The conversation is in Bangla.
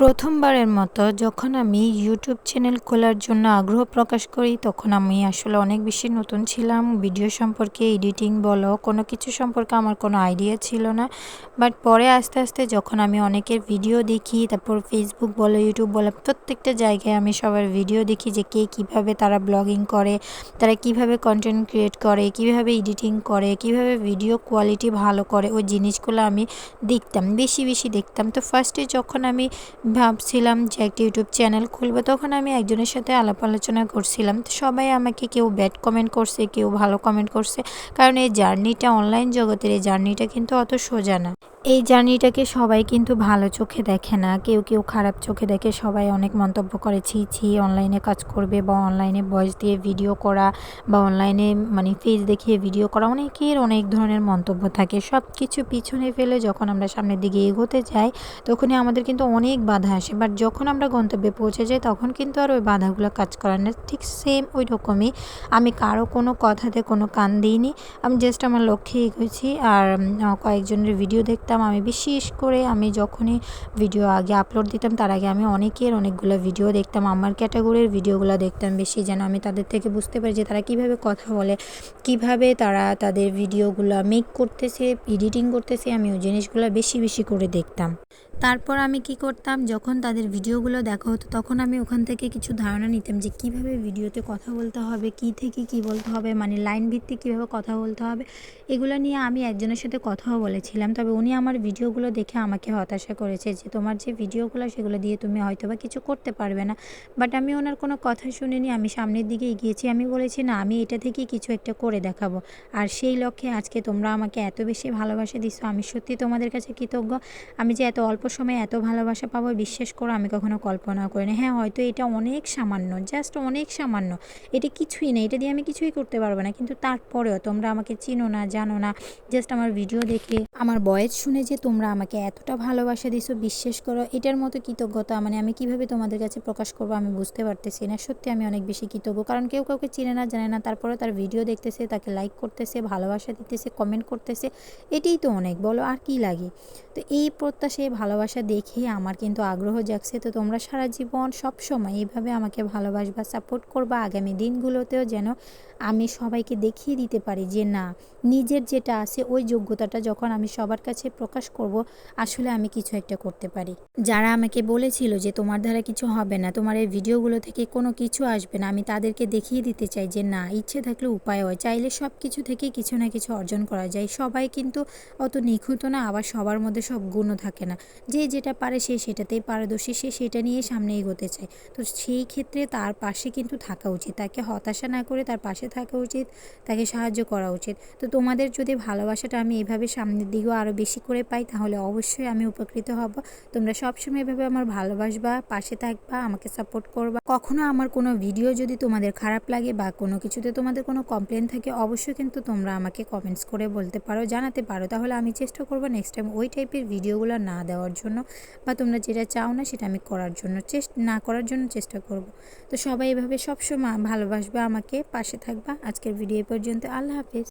প্রথমবারের মতো যখন আমি ইউটিউব চ্যানেল খোলার জন্য আগ্রহ প্রকাশ করি, তখন আমি আসলে অনেক বেশি নতুন ছিলাম। ভিডিও সম্পর্কে এডিটিং বলো, কোনো কিছু সম্পর্কে আমার কোনো আইডিয়া ছিল না। বাট পরে আস্তে আস্তে যখন আমি অনেকের ভিডিও দেখি, তারপর ফেসবুক বলো ইউটিউব বলো, প্রত্যেকটা জায়গায় আমি সবার ভিডিও দেখি যে কে কীভাবে তারা ব্লগিং করে, তারা কীভাবে কন্টেন্ট ক্রিয়েট করে, কীভাবে এডিটিং করে, কীভাবে ভিডিও কোয়ালিটি ভালো করে, ওই জিনিসগুলো আমি দেখতাম, বেশি বেশি দেখতাম। তো ফার্স্টে যখন আমি ভাবছিলাম যে একটা ইউটিউব চ্যানেল খুলবো, তখন আমি একজনের সাথে আলাপ আলোচনা করছিলাম। সবাই আমাকে কেউ ব্যাড কমেন্ট করছে, কেউ ভালো কমেন্ট করছে। কারণ এই জার্নিটা, অনলাইন জগতের এই জার্নিটা কিন্তু অত সোজা না। এই জার্নিটাকে সবাই কিন্তু ভালো চোখে দেখে না। কেউ কেউ খারাপ চোখে দেখে সবাই অনেক মন্তব্য করে, ছি ছি অনলাইনে কাজ করবে বা অনলাইনে ভয়েস দিয়ে ভিডিও করা বা অনলাইনে মানে ফেস দেখিয়ে ভিডিও করা, অনেকের অনেক ধরনের মন্তব্য থাকে। সব কিছু পিছনে ফেলে যখন আমরা সামনের দিকে এগোতে যাই, তখনই আমাদের কিন্তু অনেক বাধা আসে। বাট যখন আমরা গন্তব্যে পৌঁছে যাই, তখন কিন্তু আর ওই বাধাগুলো কাজ করে না। ঠিক সেম ওই রকমই আমি কারও কোনো কথাতে কোনো কান দিইনি। আমি জাস্ট আমার লক্ষ্যে এগোছি আর কয়েকজনের ভিডিও দেখতাম আমি বিশেষ করে আমি যখনই ভিডিও আগে আপলোড দিতাম, তার আগে আমি অনেকের অনেকগুলো ভিডিও দেখতাম, আমার ক্যাটাগরির ভিডিওগুলো দেখতাম বেশি, যেন আমি তাদের থেকে বুঝতে পারি যে তারা কীভাবে কথা বলে, কীভাবে তারা তাদের ভিডিওগুলো মেক করতেছে এডিটিং করতেছে, আমি ওই জিনিসগুলো বেশি বেশি করে দেখতাম। তারপর আমি কি করতাম, যখন তাদের ভিডিওগুলো দেখা হতো, তখন আমি ওখান থেকে কিছু ধারণা নিতাম যে কীভাবে ভিডিওতে কথা বলতে হবে, কি থেকে কি বলতে হবে মানে লাইন ভিত্তিক কীভাবে কথা বলতে হবে, এগুলো নিয়ে আমি একজনের সাথে কথাও বলেছিলাম। তবে উনি আমার ভিডিওগুলো দেখে আমাকে হতাশা করেছে যে তোমার যে ভিডিওগুলো, সেগুলো দিয়ে তুমি হয়তো বা কিছু করতে পারবে না। বাট আমি ওনার কোনো কথা শুনিনি, আমি সামনের দিকে এগিয়েছি, আমি বলেছি, না, আমি এটা থেকেই কিছু একটা করে দেখাবো। আর সেই লক্ষ্যে আজকে তোমরা আমাকে এত বেশি ভালোবাসা দিছো, আমি সত্যি তোমাদের কাছে কৃতজ্ঞ। আমি যে এত অল্প সময়ে এত ভালোবাসা পাবো, বিশ্বাস করো আমি কখনো কল্পনা করিনি। হ্যাঁ হয়তো এটা অনেক সামান্য জাস্ট অনেক সামান্য। এটা কিছুই না, এটা দিয়ে আমি কিছুই করতে পারব না। কিন্তু তারপরেও তোমরা আমাকে চিনো না, জানো না জাস্ট আমার ভিডিও দেখে আমার বয়েস শুনে যে তোমরা আমাকে এতটা ভালোবাসা দিছো, বিশ্বাস করো, এটার মতো কৃতজ্ঞতা মানে আমি কীভাবে তোমাদের কাছে প্রকাশ করব আমি বুঝতে পারতেছি না। সত্যি আমি অনেক বেশি কৃতজ্ঞ, কারণ কেউ কাউকে চিনে না, জানে না। তারপরে তার ভিডিও দেখতেছে, তাকে লাইক করতেছে, ভালোবাসা দিতেছে কমেন্ট করতেছে, এটাই তো অনেক, বলো আর কি লাগে? তো এই প্রত্যাশায় ভালোবাসা দেখে আমার কিন্তু আগ্রহ জাগছে। তো তোমরা সারা জীবন সব সময় এইভাবে আমাকে ভালোবাসবা সাপোর্ট করবা। আগামী দিনগুলোতেও যেন আমি সবাইকে দেখিয়ে দিতে পারি যে, না, নিজের যেটা আছে ওই যোগ্যতাটা যখন আমি সবার কাছে প্রকাশ করব, আসলে আমি কিছু একটা করতে পারি। যারা আমাকে বলেছিল যে, তোমার দ্বারা কিছু হবে না, তোমার এই ভিডিওগুলো থেকে কোনো কিছু আসবে না, আমি তাদেরকে দেখিয়ে দিতে চাই যে, না, ইচ্ছে থাকলে উপায় হয়। চাইলে সব কিছু থেকে কিছু না কিছু অর্জন করা যায়। সবাই কিন্তু অত নিখুঁত না, আবার সবার মধ্যে সব গুণও থাকে না। যে যেটা পারে সে সেটাতেই পারদর্শী, সে সেটা নিয়ে সামনে এগোতে চায়। তো সেই ক্ষেত্রে তার পাশে কিন্তু থাকা উচিত। তাকে হতাশা না করে তার পাশে থাকা উচিত, তাকে সাহায্য করা উচিত। তো তোমাদের যদি ভালোবাসাটা আমি এভাবে সামনের দিকেও আরও বেশি করে পাই, তাহলে অবশ্যই আমি উপকৃত হব। তোমরা সবসময় এভাবে আমার ভালোবাসবা, পাশে থাকবা, আমাকে সাপোর্ট করবা। কখনো আমার কোনো ভিডিও যদি তোমাদের খারাপ লাগে বা কোনো কিছুতে তোমাদের কোনো কমপ্লেন থাকে, অবশ্যই কিন্তু তোমরা আমাকে কমেন্টস করে বলতে পারো, জানাতে পারো। তাহলে আমি চেষ্টা করব নেক্সট টাইম ওই টাইপের ভিডিওগুলো না দেওয়ার জন্য বা তোমরা যেটা চাও না সেটা আমি করার জন্য চেষ্টা, না করার জন্য চেষ্টা করব। তো সবাই এভাবে সবসময় ভালোবাসবে, আমাকে পাশে থাকবা। আজকের ভিডিও পর্যন্ত আল্লাহ হাফিজ।